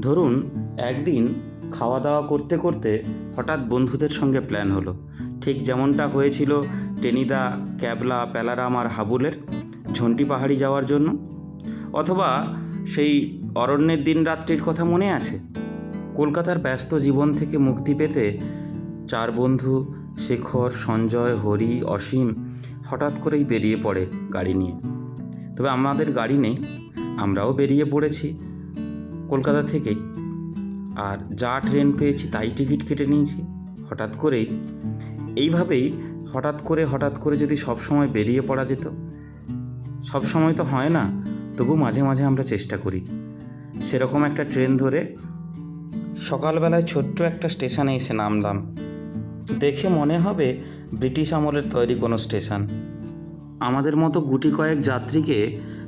ধরুন, একদিন খাওয়া দাওয়া করতে করতে হঠাৎ বন্ধুদের সঙ্গে প্ল্যান হলো। ঠিক যেমনটা হয়েছিল টেনিদা, ক্যাবলা, প্যালারাম আর হাবুলের ঝন্টি পাহাড়ি যাওয়ার জন্য। অথবা সেই অরণ্যের দিন রাত্রির কথা মনে আছে? কলকাতার ব্যস্ত জীবন থেকে মুক্তি পেতে চার বন্ধু, শেখর, সঞ্জয়, হরি, অসীম হঠাৎ করেই বেরিয়ে পড়ে গাড়ি নিয়ে। তবে আমাদের গাড়ি নেই, আমরাও বেরিয়ে পড়েছি। কলকাতা থেকেই। আর যা ট্রেন পেয়েছি তাই টিকিট কেটে নিয়েছি, হঠাৎ করেই। এইভাবেই হঠাৎ করে হঠাৎ করে যদি সব সময় বেরিয়ে পড়া যেত, সব সময় তো হয় না, তবু মাঝে মাঝে আমরা চেষ্টা করি। সেরকম একটা ট্রেন ধরে সকালবেলায় ছোট্ট একটা স্টেশনে এসে নামলাম। দেখে মনে হবে ব্রিটিশ আমলের তৈরি কোনো স্টেশন। আমাদের মতো গুটি কয়েক যাত্রীকে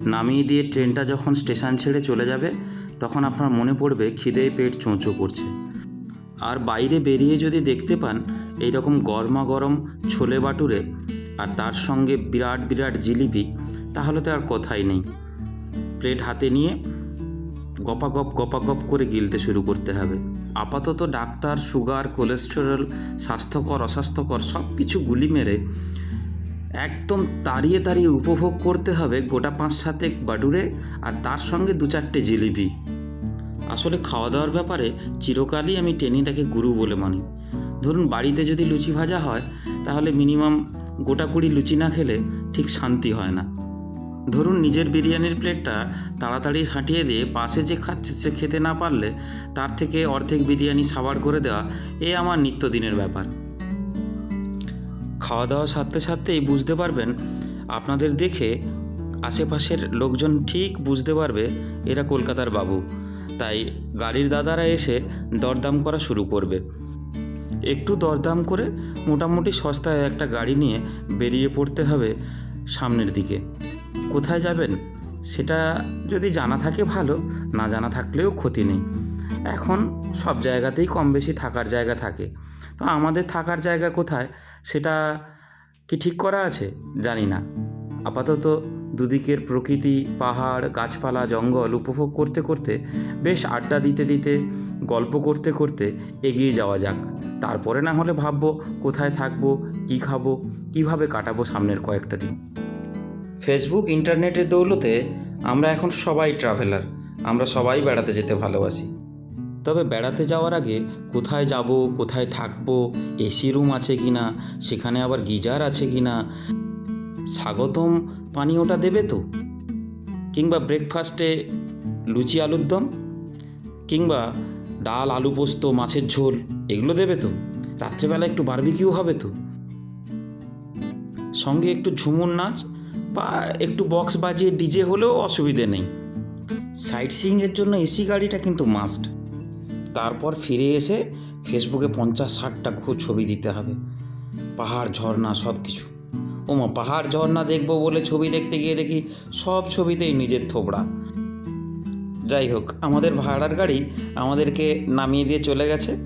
নামিয়ে দিয়ে ট্রেনটা যখন স্টেশন ছেড়ে চলে যাবে, তখন আপনার মনে পড়বে খিদে পেট চোঁচো করছে। আর বাইরে বেরিয়ে যদি দেখতে পান এই রকম গরমা গরম ছোলে বাটুরে আর তার সঙ্গে বিরাট বিরাট জিলিপি, তাহলে তো আর কথাই নেই। প্লেট হাতে নিয়ে গপাগপ গপাগপ করে গিলতে শুরু করতে হবে। আপাতত ডাক্তার, সুগার, কোলেস্টেরল, স্বাস্থ্যকর, অস্বাস্থ্যকর সব কিছু গুলি মেরে একদম তাড়িয়ে তাড়িয়ে উপভোগ করতে হবে গোটা পাঁচ সাতেক বাডুরে আর তার সঙ্গে দু চারটে জিলিপি। আসলে খাওয়া দাওয়ার ব্যাপারে চিরকালই আমি টেনিটাকে গুরু বলে মানি। ধরুন বাড়িতে যদি লুচি ভাজা হয়, তাহলে মিনিমাম গোটা কুড়ি লুচি না খেলে ঠিক শান্তি হয় না। ধরুন নিজের বিরিয়ানির প্লেটটা তাড়াতাড়ি হাঁটিয়ে দিয়ে পাশে যে খাচ্ছে সে খেতে না পারলে তার থেকে অর্ধেক বিরিয়ানি সাবার করে দেওয়া, এ আমার নিত্যদিনের ব্যাপার। খাওয়া দাওয়া সারতে সারতেই বুঝতে পারবেন, আপনাদের দেখে আশেপাশের লোকজন ঠিক বুঝতে পারবে এরা কলকাতার বাবু। তাই গাড়ির দাদারা এসে দরদাম করা শুরু করবে। একটু দরদাম করে মোটামুটি সস্তায় একটা গাড়ি নিয়ে বেরিয়ে পড়তে হবে সামনের দিকে। কোথায় যাবেন? সেটা যদি জানা থাকে ভালো, না জানা থাকলেও ক্ষতি নেই। এখন সব জায়গাতেই কম বেশি থাকার জায়গা থাকে। তো আমাদের থাকার জায়গা কোথায়? সেটা কি ঠিক করা আছে? জানি না। আপাতত দুদিকের প্রকৃতি, পাহাড়, গাছপালা, জঙ্গল উপভোগ করতে করতে, বেশ আড্ডা দিতে দিতে, গল্প করতে করতে এগিয়ে যাওয়া যাক। তারপরে না হলে ভাববো, কোথায় থাকব, কী খাব, কীভাবে কাটাবো সামনের কয়েকটা দিন। ফেসবুক, ইন্টারনেটের দৌলতে আমরা এখন সবাই ট্রাভেলার আমরা সবাই বেড়াতে যেতে ভালোবাসি। তবে বেড়াতে যাওয়ার আগে কোথায় যাব, কোথায় থাকব, এসি রুম আছে কি না সেখানে আবার গিজার আছে কি না স্বাগতম পানীয়টা দেবে তো? কিংবা ব্রেকফাস্টে লুচি আলুর দম? কিংবা ডাল, আলু পোস্ত, মাছের ঝোল, এগুলো দেবে তো? রাত্রেবেলা একটু বারবিকিউ হবে তো? সঙ্গে একটু ঝুমুর নাচ বা একটু বক্স বাজিয়ে ডিজে হলেও অসুবিধে নেই। সাইট সিইংয়ের জন্য এসি গাড়িটা কিন্তু মাস্ট তারপর ফিরে এসে ফেসবুকে পঞ্চাশ ষাটটা খুব ছবি দিতে হবে। পাহাড়, ঝর্ণা সব কিছু ওমা, পাহাড়, ঝর্ণা দেখব বলে ছবি দেখতে গিয়ে দেখি সব ছবিতেই নিজের থোবড়া। যাই হোক, আমাদের ভাড়ার গাড়ি আমাদেরকে নামিয়ে দিয়ে চলে গেছে।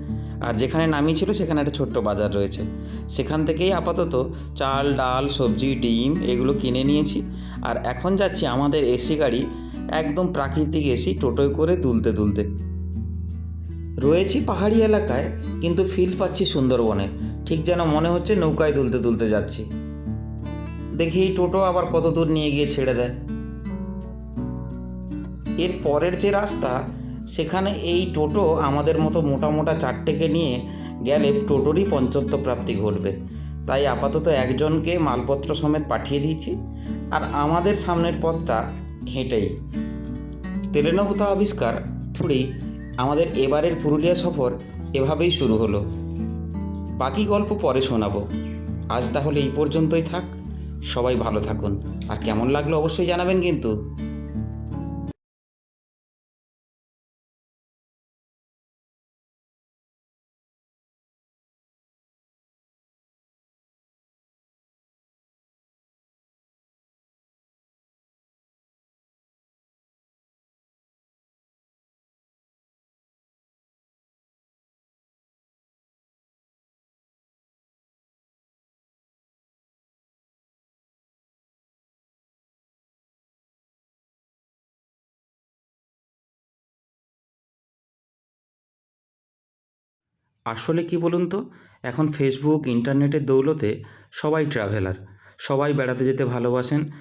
আর যেখানে নামিয়েছিল সেখানে একটা ছোট্ট বাজার রয়েছে। সেখান থেকেই আপাতত চাল, ডাল, সবজি, ডিম এগুলো কিনে নিয়েছি। আর এখন যাচ্ছি আমাদের এসি গাড়ি, একদম প্রাকৃতিক এসি টোটোয় করে তুলতে তুলতে রয়েছি পাহাড়ি এলাকায়, কিন্তু ফিল পাচ্ছি সুন্দরবনে। ঠিক যেন মনে হচ্ছে নৌকায় তুলতে তুলতে যাচ্ছি। দেখি এই টোটো আবার কত দূর নিয়ে গিয়ে ছেড়ে দেয়। এর পরের যে রাস্তা, সেখানে এই টোটো আমাদের মতো মোটা মোটা চারটেকে নিয়ে গেলে টোটোরই পঞ্চত্ব প্রাপ্তি ঘটবে। তাই আপাতত একজনকে মালপত্র সমেত পাঠিয়ে দিয়েছি, আর আমাদের সামনের পথটা হেঁটেই। তেলেনভূতা আবিষ্কার থুড়ি আমাদের এবারের পুরুলিয়া সফর এভাবেই শুরু হলো। বাকি গল্প পরে শোনাবো। আজ তাহলে এই পর্যন্তই থাক। সবাই ভালো থাকুন। আর কেমন লাগল অবশ্যই জানাবেন কিন্তু। আসলে কি বলুন তো? এখন ফেসবুক ইন্টারনেটের দৌলতে সবাই ট্রাভেলার সবাই বেড়াতে যেতে ভালোবাসেন